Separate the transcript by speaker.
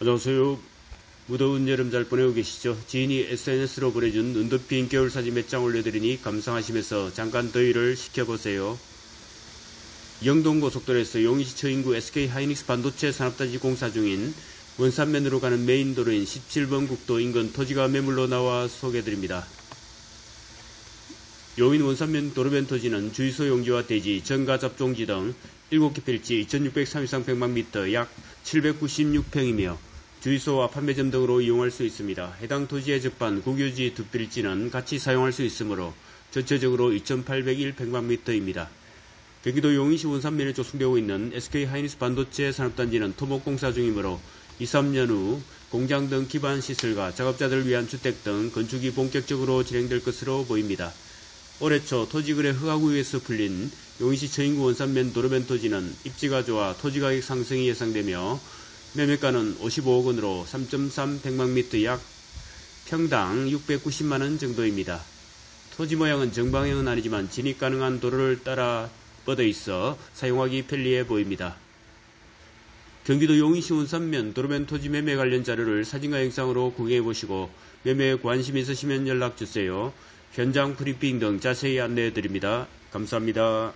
Speaker 1: 안녕하세요. 무더운 여름 잘 보내고 계시죠? 지인이 SNS로 보내준 눈 덮인 겨울 사진 몇 장 올려드리니 감상하시면서 잠깐 더위를 식혀보세요. 영동고속도로에서 용인시 처인구 SK 하이닉스 반도체 산업단지 공사 중인 원산면으로 가는 메인 도로인 17번 국도 인근 토지가 매물로 나와 소개드립니다. 용인 원산면 도로변 토지는 주유소 용지와 대지, 정가 접종지 등 7개 필지 2633 평방미터 약 796평이며 주유소와 판매점 등으로 이용할 수 있습니다. 해당 토지에 적반 국유지 두 필지는 같이 사용할 수 있으므로 전체적으로 2801 평방미터입니다. 경기도 용인시 원산면에 조성되고 있는 SK 하이닉스 반도체 산업단지는 토목공사 중이므로 2, 3년 후 공장 등 기반 시설과 작업자들을 위한 주택 등 건축이 본격적으로 진행될 것으로 보입니다. 올해 초 토지거래 허가구에서 풀린 용인시 처인구 원산면 도로변 토지는 입지가 좋아 토지 가격 상승이 예상되며 매매가는 55억 원으로 3.3 백만미터 약 평당 690만 원 정도입니다. 토지 모양은 정방형은 아니지만 진입 가능한 도로를 따라 뻗어 있어 사용하기 편리해 보입니다. 경기도 용인시 원산면 도로변 토지 매매 관련 자료를 사진과 영상으로 구경해 보시고 매매에 관심 있으시면 연락 주세요. 현장 브리핑 등 자세히 안내해 드립니다. 감사합니다.